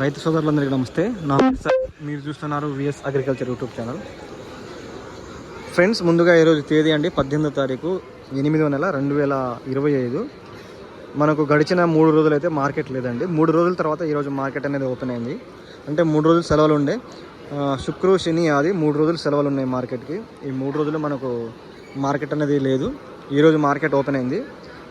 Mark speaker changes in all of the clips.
Speaker 1: రైతు సోదరులందరికీ నమస్తే. నా సార్. మీరు చూస్తున్నారు VS agriculture YouTube channel friends ముందుగా ఈరోజు తేదీ అండి పద్దెనిమిదో తారీఖు ఎనిమిదో నెల రెండు వేల ఇరవై ఐదు. మనకు గడిచిన మూడు రోజులు అయితే మార్కెట్ లేదండి. మూడు రోజుల తర్వాత ఈరోజు మార్కెట్ అనేది ఓపెన్ అయింది. అంటే మూడు రోజులు సెలవులు ఉండే. శుక్రు శని ఆది మూడు రోజులు సెలవులు ఉన్నాయి మార్కెట్కి. ఈ మూడు రోజులు మనకు మార్కెట్ అనేది లేదు. ఈరోజు మార్కెట్ ఓపెన్ అయింది.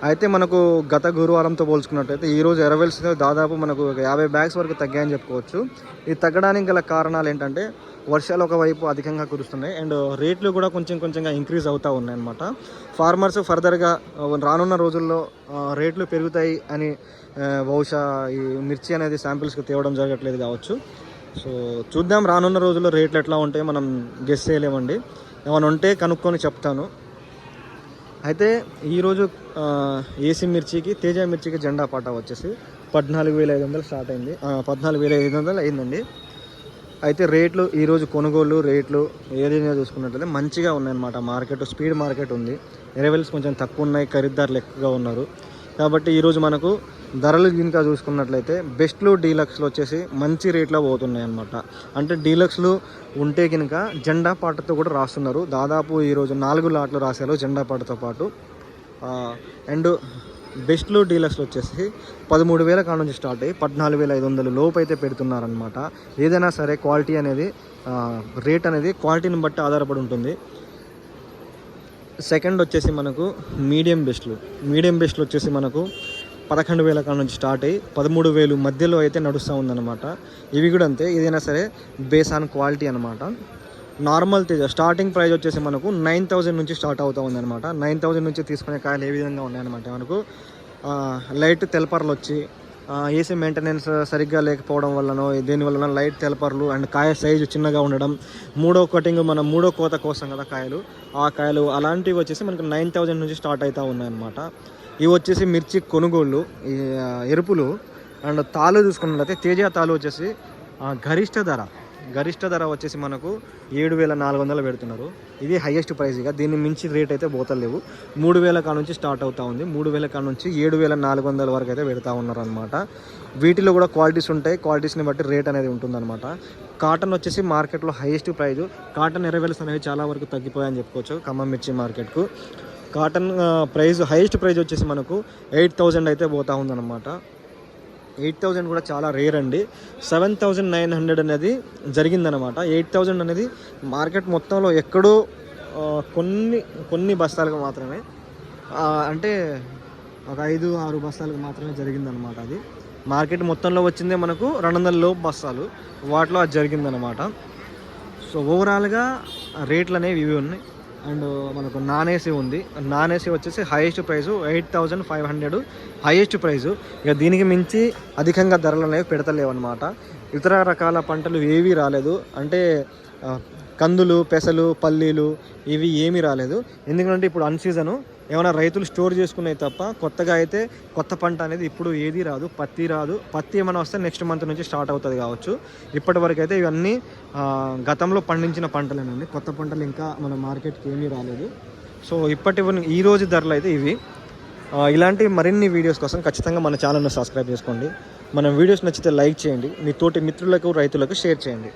Speaker 1: అయితే మనకు గత గురువారంతో పోల్చుకున్నట్టయితే ఈరోజు ఎరవెల్స్ దాదాపు మనకు ఒక యాభై బ్యాగ్స్ వరకు తగ్గాయని చెప్పుకోవచ్చు. ఇది తగ్గడానికి గల కారణాలు ఏంటంటే వర్షాలు ఒకవైపు అధికంగా కురుస్తున్నాయి. అండ్ రేట్లు కూడా కొంచెం కొంచెంగా ఇంక్రీజ్ అవుతూ ఉన్నాయి అనమాట ఫార్మర్స్ ఫర్దర్గా రానున్న రోజుల్లో రేట్లు పెరుగుతాయి అని బహుశా ఈ మిర్చి అనేది శాంపిల్స్కి తేవడం జరగట్లేదు కావచ్చు. సో చూద్దాం రానున్న రోజుల్లో రేట్లు ఎట్లా ఉంటాయి మనం గెస్ చేయలేమండి. ఏమైనా ఉంటే కనుక్కొని చెప్తాను. అయితే ఈరోజు ఏసీ మిర్చికి తేజ మిర్చికి జెండా పాట వచ్చేసి పద్నాలుగు వేల ఐదు వందలు స్టార్ట్ అయింది. పద్నాలుగు వేల ఐదు వందలు అయిందండి. అయితే రేట్లు ఈరోజు కొనుగోలు రేట్లు ఏదైనా చూసుకున్నట్లయితే మంచిగా ఉన్నాయన్నమాట. మార్కెట్ స్పీడ్ మార్కెట్ ఉంది. ఎరవెల్స్ కొంచెం తక్కువ ఉన్నాయి ఖరీదారులు ఎక్కువగా ఉన్నారు. కాబట్టి ఈరోజు మనకు ధరలు కనుక చూసుకున్నట్లయితే బెస్ట్లు డీలక్స్లు వచ్చేసి మంచి రేట్లో పోతున్నాయి అన్నమాట అంటే డీలక్స్లు ఉంటే కనుక జెండా పాటతో కూడా రాస్తున్నారు. దాదాపు ఈరోజు నాలుగు లాట్లు రాశారు జెండా పాటతో పాటు. అండ్ బెస్ట్లు డీలర్స్లు వచ్చేసి పదమూడు వేల కాడ నుంచి స్టార్ట్ అయ్యి పద్నాలుగు వేల ఐదు వందలు లోపు అయితే పెడుతున్నారనమాట ఏదైనా సరే క్వాలిటీ అనేది రేట్ అనేది క్వాలిటీని బట్టి ఆధారపడి ఉంటుంది. సెకండ్ వచ్చేసి మనకు మీడియం బెస్ట్లు. మీడియం బెస్ట్లు వచ్చేసి మనకు పదకొండు వేల కాడ నుంచి స్టార్ట్ అయ్యి పదమూడు వేలు మధ్యలో అయితే నడుస్తూ ఉందన్నమాట. ఇవి కూడా అంతే ఏదైనా సరే బేస్ ఆన్ క్వాలిటీ అనమాట నార్మల్ తేజ స్టార్టింగ్ ప్రైస్ వచ్చేసి మనకు నైన్ థౌజండ్ నుంచి స్టార్ట్ అవుతూ ఉందన్నమాట. నైన్ థౌజండ్ నుంచి తీసుకునే కాయలు ఏ విధంగా ఉన్నాయన్నమాట. మనకు లైట్ తెలపర్లు వచ్చి ఏసీ మెయింటెనెన్స్ సరిగ్గా లేకపోవడం వల్లనో దేని లైట్ తెలపర్లు అండ్ కాయ సైజు చిన్నగా ఉండడం మూడో కటింగ్ మనం మూడో కోత కోసం కదా కాయలు. ఆ కాయలు అలాంటివి వచ్చేసి మనకు నైన్ థౌజండ్ నుంచి స్టార్ట్ అవుతూ ఉన్నాయన్నమాట. ఇవి వచ్చేసి మిర్చి కొనుగోళ్ళు ఎరుపులు. అండ్ తాలు చూసుకున్నట్లయితే తేజ తాలు వచ్చేసి గరిష్ట ధర. గరిష్ట ధర వచ్చేసి మనకు ఏడు వేల నాలుగు వందలు పెడుతున్నారు. ఇది హైయెస్ట్ ప్రైస్ ఇక. దీన్ని మించి రేట్ అయితే పోతలేవు మూడు వేల కాడ నుంచి స్టార్ట్ అవుతూ ఉంది. మూడు వేల కాడ నుంచి ఏడు వేల నాలుగు వందల వరకు అయితే పెడతా ఉన్నారు అనమాట వీటిలో కూడా క్వాలిటీస్ ఉంటాయి. క్వాలిటీస్ని బట్టి రేట్ అనేది ఉంటుందన్నమాట. కాటన్ వచ్చేసి మార్కెట్లో హైయెస్ట్ ప్రైజు కాటన్ ఎరవెల్స్ అనేవి చాలా వరకు తగ్గిపోయాయని చెప్పుకోవచ్చు. ఖమ్మం మిర్చి మార్కెట్కు cotton prize price highest price వచ్చేసి మనకు ఎయిట్ థౌజండ్ అయితే పోతా ఉందన్నమాట. ఎయిట్ థౌజండ్ కూడా చాలా రేర్ అండి. సెవెన్ థౌజండ్ నైన్ హండ్రెడ్ అనేది జరిగిందనమాట ఎయిట్ థౌజండ్ అనేది మార్కెట్ మొత్తంలో ఎక్కడో కొన్ని కొన్ని బస్తాలకు మాత్రమే అంటే ఒక ఐదు ఆరు బస్తాలకు మాత్రమే జరిగిందనమాట అది. మార్కెట్ మొత్తంలో వచ్చిందే మనకు రెండు వందల లోపు బస్తాలు వాటిలో అది జరిగిందనమాట సో ఓవరాల్గా రేట్లు అనేవి ఇవి ఉన్నాయి. అండ్ మనకు నాన్ ఏసీ ఉంది. నాన్ ఏసీ వచ్చేసి highest price eight thousand five hundred highest price ఇక దీనికి మించి అధికంగా ధరలు అనేవి పెడతలేవు అనమాట ఇతర రకాల పంటలు ఏవీ రాలేదు. అంటే కందులు పెసలు పల్లీలు ఇవి ఏమీ రాలేదు. ఎందుకంటే ఇప్పుడు అన్ సీజను ఏమైనా రైతులు స్టోర్ చేసుకునేవి తప్ప కొత్తగా అయితే కొత్త పంట అనేది ఇప్పుడు ఏది రాదు పత్తి రాదు. పత్తి ఏమైనా వస్తే నెక్స్ట్ మంత్ నుంచి స్టార్ట్ అవుతుంది కావచ్చు. ఇప్పటి వరకు అయితే ఇవన్నీ గతంలో పండించిన పంటలేనండి. కొత్త పంటలు ఇంకా మన మార్కెట్కి ఏమీ రాలేదు. సో ఇప్పటి ఈ రోజు ధరలు అయితే ఇవి. ఇలాంటి మరిన్ని వీడియోస్ కోసం ఖచ్చితంగా మన ఛానల్ను సబ్స్క్రైబ్ చేసుకోండి. మన వీడియోస్ నచ్చితే లైక్ చేయండి. మీ తోటి మిత్రులకు రైతులకు షేర్ చేయండి.